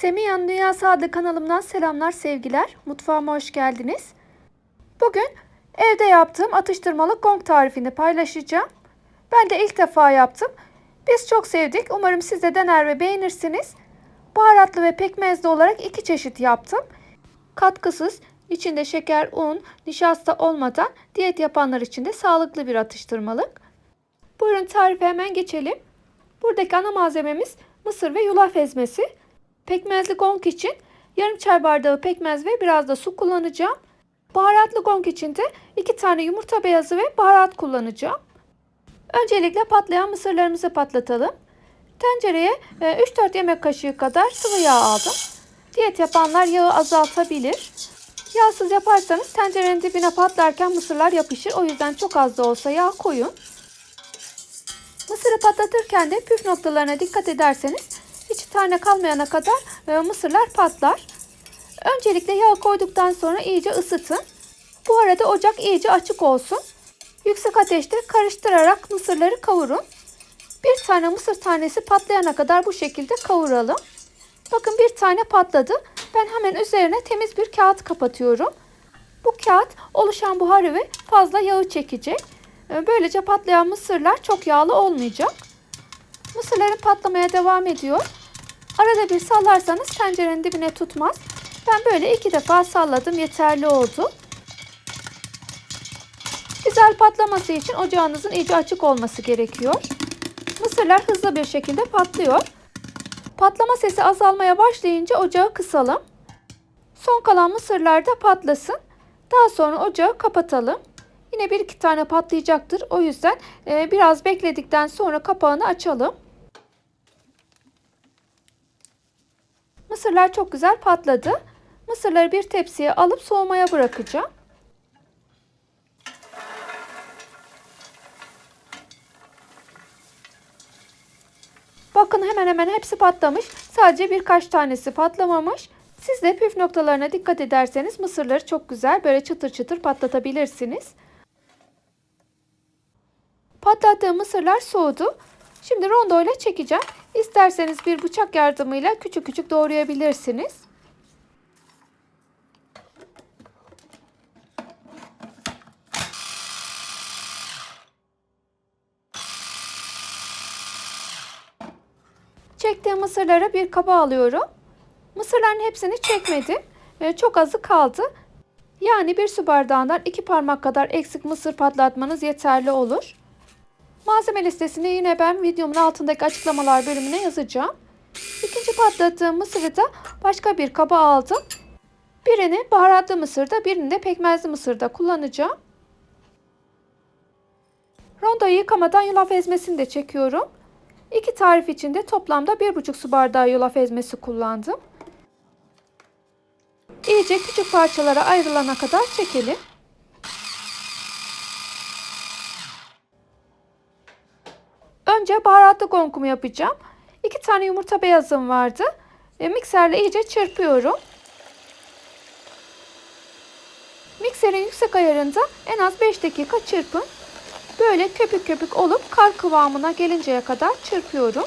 Semiyan Dünyası adlı kanalımdan selamlar sevgiler. Mutfağıma hoş geldiniz. Bugün evde yaptığım atıştırmalık gong tarifini paylaşacağım. Ben de ilk defa yaptım. Biz çok sevdik. Umarım siz de dener ve beğenirsiniz. Baharatlı ve pekmezli olarak iki çeşit yaptım. Katkısız, içinde şeker, un, nişasta olmadan diyet yapanlar için de sağlıklı bir atıştırmalık. Buyurun tarife hemen geçelim. Buradaki ana malzememiz mısır ve yulaf ezmesi. Pekmezli gong için yarım çay bardağı pekmez ve biraz da su kullanacağım. Baharatlı gong için de 2 tane yumurta beyazı ve baharat kullanacağım. Öncelikle patlayan mısırlarımızı patlatalım. Tencereye 3-4 yemek kaşığı kadar sıvı yağ aldım. Diyet yapanlar yağı azaltabilir. Yağsız yaparsanız tencerenin dibine patlarken mısırlar yapışır. O yüzden çok az da olsa yağ koyun. Mısırı patlatırken de püf noktalarına dikkat ederseniz tane kalmayana kadar e, mısırlar patlar. Öncelikle yağ koyduktan sonra iyice ısıtın. Bu arada ocak iyice açık olsun. Yüksek ateşte karıştırarak mısırları kavurun. Bir tane mısır tanesi patlayana kadar bu şekilde kavuralım. Bakın bir tane patladı. Ben hemen üzerine temiz bir kağıt kapatıyorum. Bu kağıt oluşan buharı ve fazla yağı çekecek. E, Böylece patlayan mısırlar çok yağlı olmayacak. Mısırların patlamaya devam ediyor. Arada bir sallarsanız tencerenin dibine tutmaz. Ben böyle iki defa salladım yeterli oldu. Güzel patlaması için ocağınızın iyice açık olması gerekiyor. Mısırlar hızlı bir şekilde patlıyor. Patlama sesi azalmaya başlayınca ocağı kısalım. Son kalan mısırlar da patlasın. Daha sonra ocağı kapatalım. Yine bir iki tane patlayacaktır. O yüzden e, biraz bekledikten sonra kapağını açalım. Mısırlar çok güzel patladı. Mısırları bir tepsiye alıp soğumaya bırakacağım. Bakın hemen hemen hepsi patlamış. Sadece birkaç tanesi patlamamış. Siz de püf noktalarına dikkat ederseniz mısırları çok güzel böyle çıtır çıtır patlatabilirsiniz. Patlattığım mısırlar soğudu. Şimdi rondo ile çekeceğim. İsterseniz bir bıçak yardımıyla küçük küçük doğrayabilirsiniz. Çektiğim mısırları bir kaba alıyorum. Mısırların hepsini çekmedim. Ee, Çok azı kaldı. Yani bir su bardağından iki parmak kadar eksik mısır patlatmanız yeterli olur. Malzeme listesini yine ben videomun altındaki açıklamalar bölümüne yazacağım. İkinci patlattığım mısırı da başka bir kaba aldım. Birini baharatlı mısırda, birini de pekmezli mısırda kullanacağım. Rondoyu yıkamadan yulaf ezmesini de çekiyorum. İki tarif için de toplamda 1,5 su bardağı yulaf ezmesi kullandım. İyice küçük parçalara ayrılana kadar çekelim. Önce baharatlı gonkumu yapacağım. İki tane yumurta beyazım vardı. E, mikserle iyice çırpıyorum. Mikserin yüksek ayarında en az 5 dakika çırpın. Böyle köpük köpük olup kar kıvamına gelinceye kadar çırpıyorum.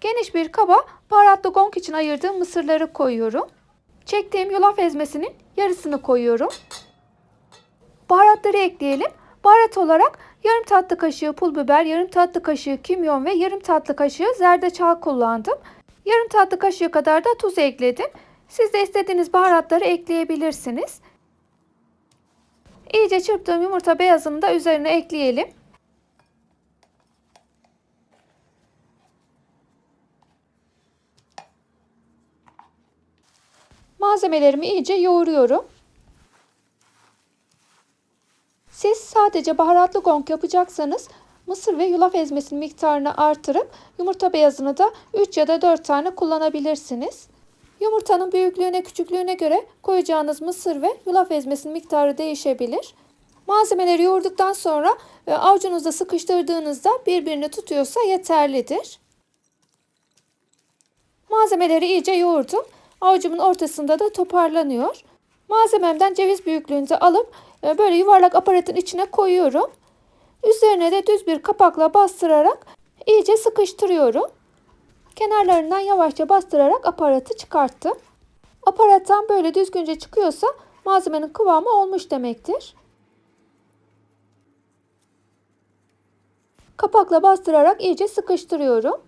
Geniş bir kaba baharatlı gong için ayırdığım mısırları koyuyorum. Çektiğim yulaf ezmesinin yarısını koyuyorum. Baharatları ekleyelim. Baharat olarak yarım tatlı kaşığı pul biber, yarım tatlı kaşığı kimyon ve yarım tatlı kaşığı zerdeçal kullandım. Yarım tatlı kaşığı kadar da tuz ekledim. Siz de istediğiniz baharatları ekleyebilirsiniz. İyice çırptığım yumurta beyazını da üzerine ekleyelim. Malzemelerimi iyice yoğuruyorum. Siz sadece baharatlı gong yapacaksanız mısır ve yulaf ezmesinin miktarını artırıp yumurta beyazını da 3 ya da 4 tane kullanabilirsiniz. Yumurtanın büyüklüğüne küçüklüğüne göre koyacağınız mısır ve yulaf ezmesinin miktarı değişebilir. Malzemeleri yoğurduktan sonra e, avucunuzda sıkıştırdığınızda birbirini tutuyorsa yeterlidir. Malzemeleri iyice yoğurdum. Avucumun ortasında da toparlanıyor. Malzememden ceviz büyüklüğünde alıp e, böyle yuvarlak aparatın içine koyuyorum. Üzerine de düz bir kapakla bastırarak iyice sıkıştırıyorum. Kenarlarından yavaşça bastırarak aparatı çıkarttım. Aparattan böyle düzgünce çıkıyorsa malzemenin kıvamı olmuş demektir. Kapakla bastırarak iyice sıkıştırıyorum.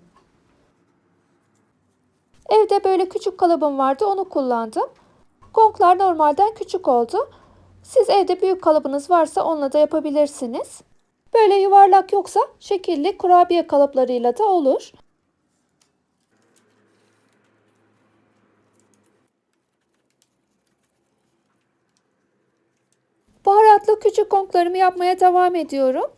Evde böyle küçük kalıbım vardı onu kullandım. Gonglar normalden küçük oldu. Siz evde büyük kalıbınız varsa onunla da yapabilirsiniz. Böyle yuvarlak yoksa şekilli kurabiye kalıplarıyla da olur. Baharatlı küçük gonglarımı yapmaya devam ediyorum.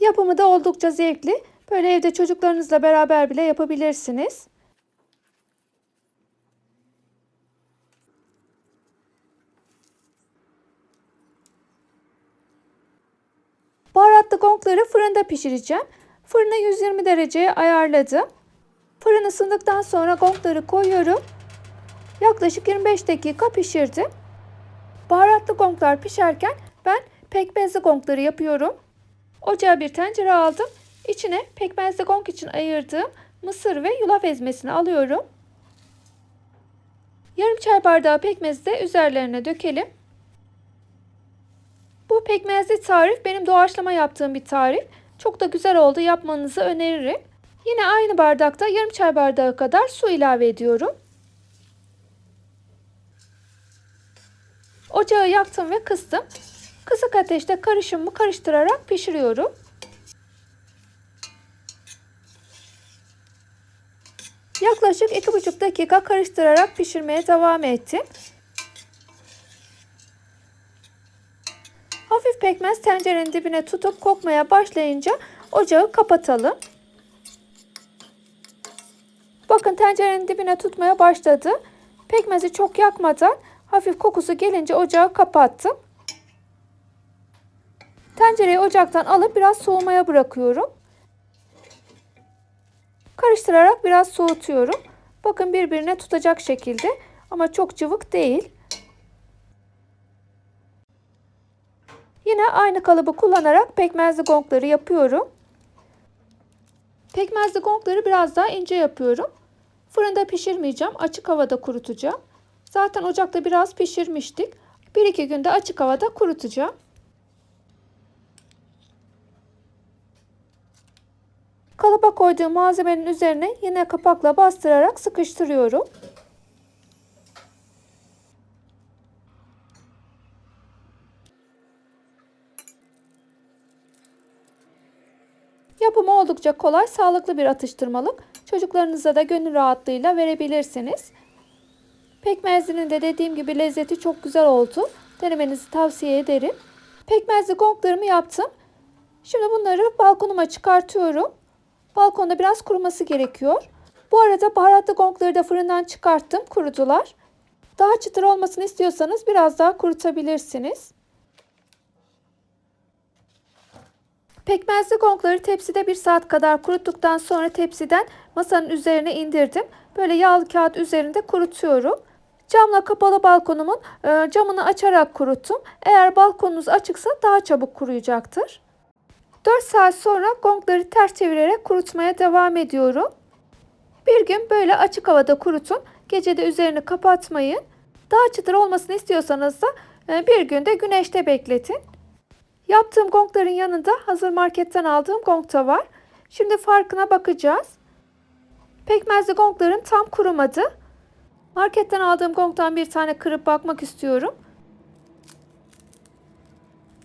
Yapımı da oldukça zevkli. Böyle evde çocuklarınızla beraber bile yapabilirsiniz. Baharatlı gongları fırında pişireceğim. Fırını 120 dereceye ayarladım. Fırın ısındıktan sonra gongları koyuyorum. Yaklaşık 25 dakika pişirdim. Baharatlı gonglar pişerken ben pekmezli gongları yapıyorum. Ocağa bir tencere aldım. İçine pekmezli gong için ayırdığım mısır ve yulaf ezmesini alıyorum. Yarım çay bardağı pekmezi de üzerlerine dökelim. Bu pekmezli tarif benim doğaçlama yaptığım bir tarif. Çok da güzel oldu yapmanızı öneririm. Yine aynı bardakta yarım çay bardağı kadar su ilave ediyorum. Ocağı yaktım ve kıstım. Kısık ateşte karışımı karıştırarak pişiriyorum. Yaklaşık 2,5 dakika karıştırarak pişirmeye devam ettim. Hafif pekmez tencerenin dibine tutup kokmaya başlayınca ocağı kapatalım. Bakın tencerenin dibine tutmaya başladı. Pekmezi çok yakmadan hafif kokusu gelince ocağı kapattım. Tencereyi ocaktan alıp biraz soğumaya bırakıyorum. Karıştırarak biraz soğutuyorum. Bakın birbirine tutacak şekilde ama çok cıvık değil. Yine aynı kalıbı kullanarak pekmezli gongları yapıyorum. Pekmezli gongları biraz daha ince yapıyorum. Fırında pişirmeyeceğim. Açık havada kurutacağım. Zaten ocakta biraz pişirmiştik. 1-2 günde açık havada kurutacağım. Kalıba koyduğum malzemenin üzerine yine kapakla bastırarak sıkıştırıyorum. Yapımı oldukça kolay, sağlıklı bir atıştırmalık. Çocuklarınıza da gönül rahatlığıyla verebilirsiniz. Pekmezlinin de dediğim gibi lezzeti çok güzel oldu. Denemenizi tavsiye ederim. Pekmezli gonglarımı yaptım. Şimdi bunları balkonuma çıkartıyorum. Balkonda biraz kuruması gerekiyor. Bu arada baharatlı gongları da fırından çıkarttım. Kurudular. Daha çıtır olmasını istiyorsanız biraz daha kurutabilirsiniz. Pekmezli gongları tepside bir saat kadar kuruttuktan sonra tepsiden masanın üzerine indirdim. Böyle yağlı kağıt üzerinde kurutuyorum. Camla kapalı balkonumun e, camını açarak kuruttum. Eğer balkonunuz açıksa daha çabuk kuruyacaktır. 4 saat sonra gongları ters çevirerek kurutmaya devam ediyorum. Bir gün böyle açık havada kurutun. Gece de üzerini kapatmayın. Daha çıtır olmasını istiyorsanız da e, bir günde güneşte bekletin. Yaptığım gongların yanında hazır marketten aldığım gong da var. Şimdi farkına bakacağız. Pekmezli gongların tam kurumadı. Marketten aldığım gongtan bir tane kırıp bakmak istiyorum.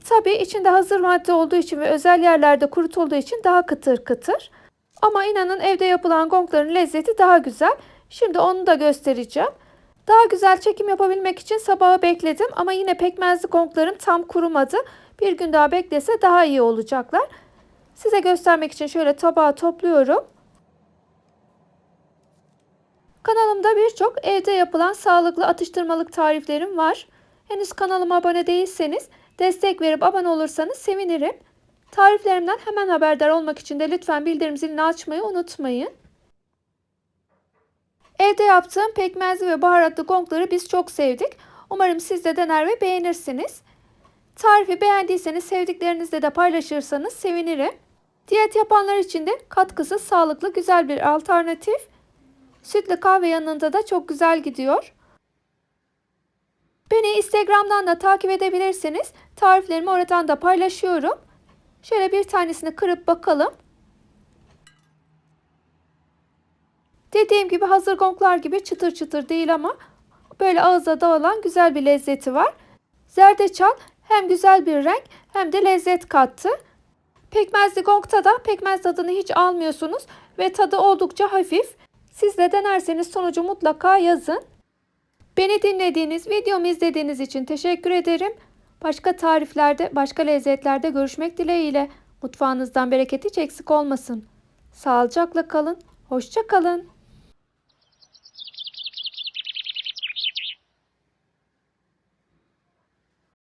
Tabii içinde hazır madde olduğu için ve özel yerlerde kurutulduğu için daha kıtır kıtır. Ama inanın evde yapılan gongların lezzeti daha güzel. Şimdi onu da göstereceğim. Daha güzel çekim yapabilmek için sabahı bekledim ama yine pekmezli gonglarım tam kurumadı. Bir gün daha beklese daha iyi olacaklar. Size göstermek için şöyle tabağa topluyorum. Kanalımda birçok evde yapılan sağlıklı atıştırmalık tariflerim var. Henüz kanalıma abone değilseniz destek verip abone olursanız sevinirim. Tariflerimden hemen haberdar olmak için de lütfen bildirim zilini açmayı unutmayın. Evde yaptığım pekmezli ve baharatlı gongları biz çok sevdik. Umarım siz de dener ve beğenirsiniz. Tarifi beğendiyseniz sevdiklerinizle de paylaşırsanız sevinirim. Diyet yapanlar için de katkısız sağlıklı güzel bir alternatif. Sütlü kahve yanında da çok güzel gidiyor. Beni Instagram'dan da takip edebilirsiniz. Tariflerimi oradan da paylaşıyorum. Şöyle bir tanesini kırıp bakalım. Dediğim gibi hazır gonglar gibi çıtır çıtır değil ama böyle ağızda dağılan güzel bir lezzeti var. Zerdeçal hem güzel bir renk hem de lezzet kattı. Pekmezli gongta da pekmez tadını hiç almıyorsunuz ve tadı oldukça hafif. Siz de denerseniz sonucu mutlaka yazın. Beni dinlediğiniz, videomu izlediğiniz için teşekkür ederim. Başka tariflerde, başka lezzetlerde görüşmek dileğiyle. Mutfağınızdan bereket hiç eksik olmasın. Sağlıcakla kalın, hoşça kalın.